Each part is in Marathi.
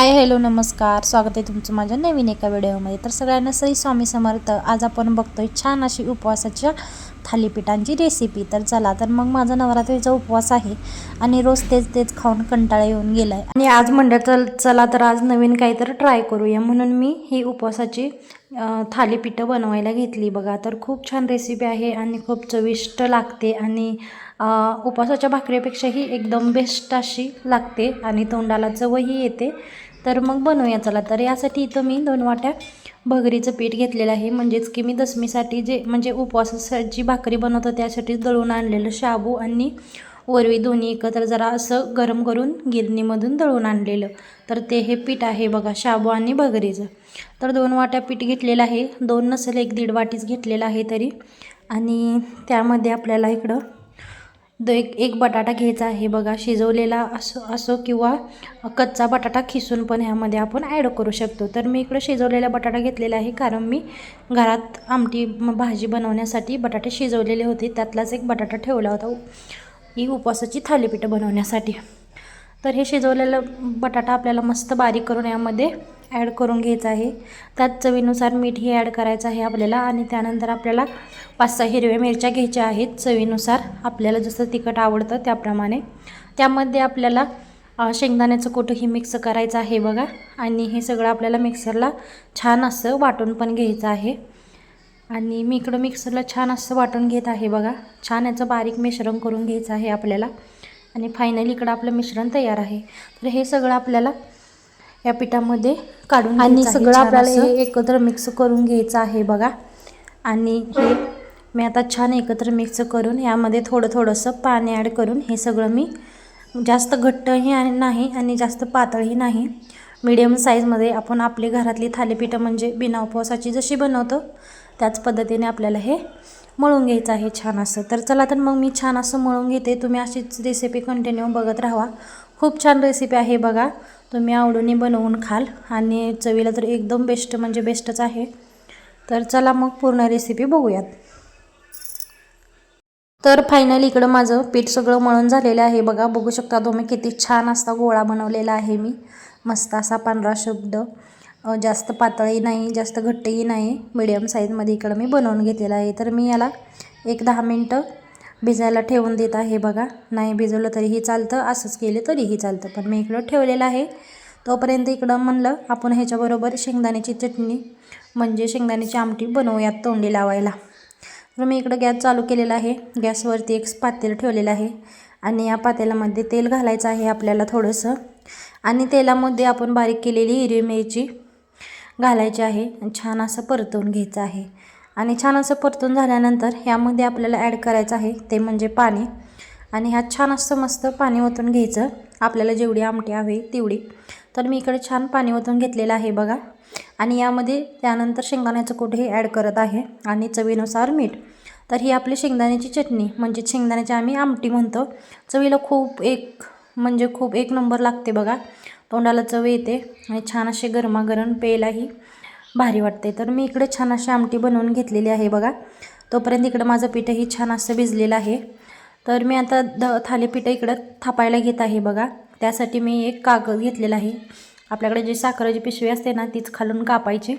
हाय हॅलो नमस्कार. स्वागत आहे तुमचं माझ्या नवीन एका व्हिडिओमध्ये. तर सगळ्यांना सई स्वामी समर्थ. आज आपण बघतोय छान अशी उपवासाच्या थालीपीठांची रेसिपी तर चला तर मग माझा नवरात्रीचा उपवास आहे आणि रोज तेच तेच खाऊन कंटाळा येऊन गेलाय. आणि आज म्हणलं तर चला तर आज नवीन काहीतरी ट्राय करूया. म्हणून मी ही उपवासाची थालीपीठं बनवायला घेतली. बघा तर खूप छान रेसिपी आहे आणि खूप चविष्ट लागते आणि उपवासाच्या भाकरीपेक्षाही एकदम बेस्ट अशी लागते आणि तोंडाला चवही येते. तर मग बनवूया. चला तर यासाठी इथं मी दोन वाट्या भगरीचं पीठ घेतलेलं आहे. म्हणजेच की मी दसमीसाठी जे म्हणजे उपवासाची भाकरी बनवतो त्यासाठी दळून आणलेलं शाबू आणि वरवी दोन्ही एकत्र जरा असं गरम करून गिरणीमधून दळून आणलेलं. तर ते हे पीठ आहे बघा शाबू आणि भगरीचं. तर दोन वाट्या पीठ घेतलेलं आहे. दोन नसेल एक दीड वाटीच घेतलेलं आहे तरी. आणि त्यामध्ये आपल्याला इकडं द एक एक बटाटा घ्यायचा आहे बघा शिजवलेला असो असो किंवा कच्चा बटाटा खिसून पण ह्यामध्ये आपण ॲड करू शकतो. तर मी इकडं शिजवलेला बटाटा घेतलेला आहे कारण मी घरात आमटी भाजी बनवण्यासाठी बटाटे शिजवलेले होते. त्यातलाच एक बटाटा ठेवला होता ही उपवासाची थालीपीठं बनवण्यासाठी. तर हे शिजवलेलं बटाटा आपल्याला मस्त बारीक करून यामध्ये ॲड करून घ्यायचं आहे. त्यात चवीनुसार मीठ हे ॲड करायचं आहे आपल्याला आणि त्यानंतर आपल्याला पाच सहा हिरव्या मिरच्या घ्यायच्या आहेत. चवीनुसार आपल्याला जसं तिखट आवडतं त्याप्रमाणे. त्यामध्ये आपल्याला शेंगदाण्याचं कुठंही मिक्स करायचं आहे बघा. आणि हे सगळं आपल्याला मिक्सरला छान असं वाटून पण घ्यायचं आहे. आणि मी इकडं मिक्सरला छान असं वाटून घेत आहे बघा. छान याचं बारीक मिश्रण करून घ्यायचं आहे आपल्याला. आणि फायनली इकडं आपलं मिश्रण तयार आहे. तर हे सगळं आपल्याला या पिठामध्ये काढून आणि सगळं आपल्याला हे एकत्र मिक्स करून घ्यायचं आहे बघा. आणि हे मी आता छान एकत्र मिक्स करून यामध्ये थोडं थोडंसं पाणी ॲड करून हे सगळं मी जास्त घट्टही आणि नाही आणि जास्त पातळही नाही. मीडियम साईजमध्ये आपण आपली घरातली थालीपीठं म्हणजे बिना उपवासाची जशी बनवतो त्याच पद्धतीने आपल्याला हे मळून घ्यायचं आहे छान असं. तर चला तर मग मी छान असं मळून घेते. तुम्ही अशीच रेसिपी कंटिन्यू बघत राहा. खूप छान रेसिपी आहे बघा. तुम्ही आवडीने बनवून खाल आणि चवीला तर एकदम बेस्ट म्हणजे बेस्टच आहे. तर चला मग पूर्ण रेसिपी बघूयात. तर फायनली इकडं माझं पीठ सगळं मळून झालेलं आहे बघा. बघू शकता तुम्ही किती छान असा गोळा बनवलेला आहे मी. मस्त असा पांढरा शब्द. जास्त पातळही नाही जास्त घट्टही नाही. मिडियम साईजमध्ये इकडं मी बनवून घेतलेला आहे. तर मी याला एक दहा मिनटं भिजायला ठेवून देत आहे बघा. नाही भिजवलं तरीही चालतं असंच केलं तरीही चालतं. पण मी इकडं ठेवलेलं आहे. तोपर्यंत इकडं म्हणलं आपण ह्याच्याबरोबर शेंगदाण्याची चटणी म्हणजे शेंगदाण्याची आमटी बनवूयात तोंडी लावायला. तर मी इकडं गॅस चालू केलेला आहे. गॅसवरती एक पातेल ठेवलेलं आहे. आणि या पातेल्यामध्ये तेल घालायचं आहे आपल्याला थोडंसं. आणि तेलामध्ये आपण बारीक केलेली हिरवी मिरची घालायची आहे. आणि छान असं परतवून घ्यायचं आहे. आणि छान असं परतून झाल्यानंतर ह्यामध्ये आपल्याला ॲड करायचं आहे ते म्हणजे पाणी. आणि ह्यात छान असं मस्त पाणी ओतून घ्यायचं. आपल्याला जेवढी आमटी हवी तेवढी. तर मी इकडे छान पाणी ओतून घेतलेलं आहे बघा. आणि यामध्ये त्यानंतर शेंगदाण्याचं कुठेही ॲड करत आहे आणि चवीनुसार मीठ. तर ही आपली शेंगदाण्याची चटणी म्हणजे शेंगदाण्याची आम्ही आमटी म्हणतो. चवीला खूप एक म्हणजे खूप एक नंबर लागते बघा. तोंडाला चव येते आणि छान असे गरमागरम प्यायलाही भारी वाटते तर मी इकडे छान अशी आमटी बनवून घेतलेली आहे बघा. तोपर्यंत इकडं माझं पिठंही छान असं भिजलेलं आहे. तर मी आता द थालीपीठं इकडं थापायला घेत आहे बघा. त्यासाठी मी एक कागद घेतलेला आहे. आपल्याकडे जी साखरेची पिशवी असते ना तीच खालून कापायची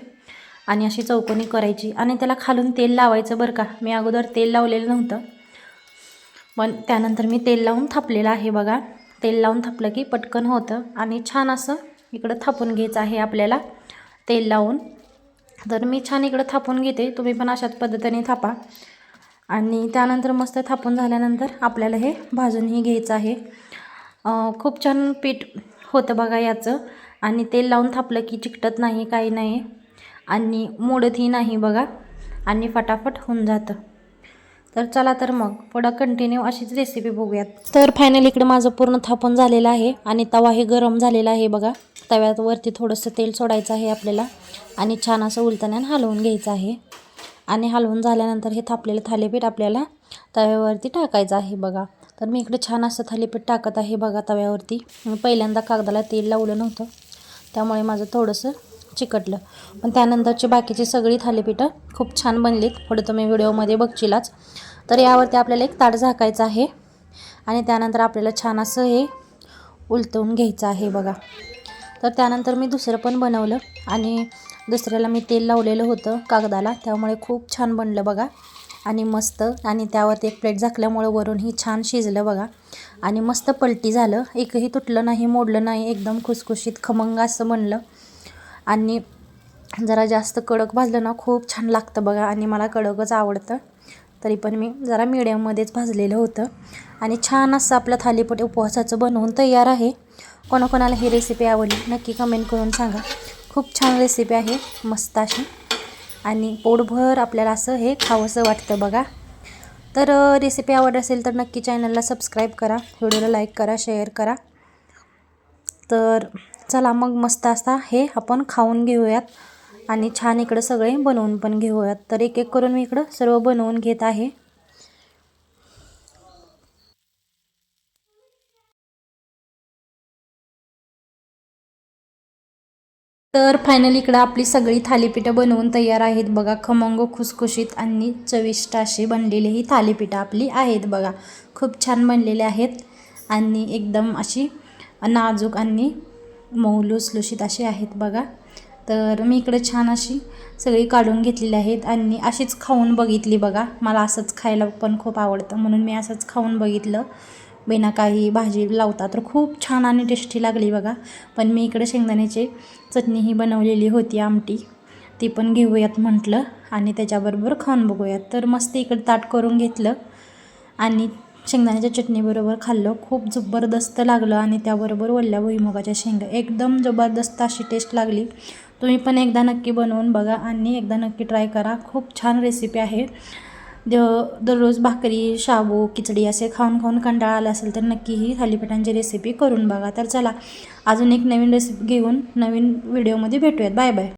आणि अशी चौकोनी करायची आणि त्याला खालून तेल लावायचं बरं का. मी अगोदर तेल लावलेलं नव्हतं. पण त्यानंतर मी तेल लावून थापलेलं आहे बघा. तेल लावून थापलं की पटकन होतं आणि छान असं इकडं थापून घ्यायचं आहे आपल्याला. तेल लावून. तर मी छान इकडं थापून घेते. तुम्ही पण अशाच पद्धतीने थापा. आणि त्यानंतर मस्त थापून झाल्यानंतर आपल्याला हे भाजूनही घ्यायचं आहे. खूप छान पीठ होतं बघा याचं. आणि तेल लावून थापलं की चिकटत नाही काही नाही. आणि मोडतही नाही बघा. आणि फटाफट होऊन जातं. तर चला तर मग पुढं कंटिन्यू अशीच रेसिपी बघूयात. तर फायनल इकडे माझं पूर्ण थापून झालेलं आहे. आणि तवा हे गरम झालेला आहे बघा. तव्यावरती थोडंसं तेल सोडायचं आहे आपल्याला आणि छान असं उलटण्यानं हलवून घ्यायचं आहे. आणि हलवून झाल्यानंतर हे थापलेलं थालीपीठ आपल्याला तव्यावरती टाकायचं आहे बघा. तर मी इकडे छान असं थालीपीठ टाकत आहे बघा तव्यावरती. मी पहिल्यांदा कागदाला तेल लावलं नव्हतं. त्यामुळे माझं थोडंसं चिकटलं. पण त्यानंतरची बाकीची सगळी थालीपीठं खूप छान बनलीत. पुढे तुम्ही व्हिडिओमध्ये बघशीलाच. तर यावरती आपल्याला एक ताट झाकायचं आहे. आणि त्यानंतर आपल्याला छान असं हे उलटवून घ्यायचं आहे बघा. तर त्यानंतर मी दुसरं पण बनवलं आणि दुसऱ्याला मी तेल लावलेलं होतं कागदाला. त्यामुळे खूप छान बनलं बघा. आणि मस्त. आणि त्यावरती एक प्लेट झाकल्यामुळं वरूनही छान शिजलं बघा. आणि मस्त पलटी झालं. एकही तुटलं नाही मोडलं नाही. एकदम खुसखुशीत खमंग असं बनलं. आणि जरा जास्त कडक भाजलं ना खूप छान लागतं बघा. आणि मला कडकच आवडतं. तरी पण मी जरा मिडियममध्येच भाजलेलं होतं. आणि छान असं आपलं थालीपीठ उपवासाचं बनवून तयार आहे. कोणाकोणाला ही रेसिपी आवडली नक्की कमेंट करून सांगा. खूप छान रेसिपी आहे मस्त अशी. आणि पोटभर आपल्याला असं हे खावंसं वाटतं बघा. तर रेसिपी आवड असेल तर नक्की चॅनलला सबस्क्राईब करा व्हिडिओला लाईक करा शेअर करा. तर चला मग मस्त असा हे आपण खाऊन घेऊयात. आणि छान इकडं सगळे बनवून पण घेऊयात. तर एक एक करून मी इकडं सर्व बनवून घेत आहे. तर फायनली इकडं आपली सगळी थालीपीठं बनवून तयार आहेत बघा. खमंग खुसखुशीत आणि चविष्ट अशी बनलेली ही थालीपीठं आपली आहेत बघा. खूप छान बनलेले आहेत आणि एकदम अशी नाजूक आणि मऊ लुसलुशीत अशी आहेत बघा. तर मी इकडं छान अशी सगळी काढून घेतलेली आहेत आणि अशीच खाऊन बघितली बघा. मला असंच खायला पण खूप आवडतं म्हणून मी असंच खाऊन बघितलं. बिना काही भाजी लावता तर खूप छान आणि टेस्टी लागली बघा. पण मी इकडे शेंगदाण्याची चटणी ही बनवलेली होती आमटी. ती पण घेऊयात म्हटलं आणि त्याच्याबरोबर खाऊन बघूयात. तर मस्त इकडे ताट करून घेतलं आणि शेंगदाण्याच्या चटणीबरोबर खाल्लं. खूप जबरदस्त लागलं आणि त्याबरोबर ओल्या भुईमुगाच्या शेंगा. एकदम जबरदस्त अशी टेस्ट लागली. तुम्ही पण एकदा नक्की बनवून बघा आणि एकदा नक्की ट्राय करा. खूप छान रेसिपी आहे. द दररोज भाकरी शाबू खिचडी असे खाऊन खाऊन कंटाळा आला असेल तर नक्की ही थालीपीठांची रेसिपी करून बघा. तर चला अजून एक नवीन रेसिपी घेऊन नवीन व्हिडिओमध्ये भेटूयात. Bye bye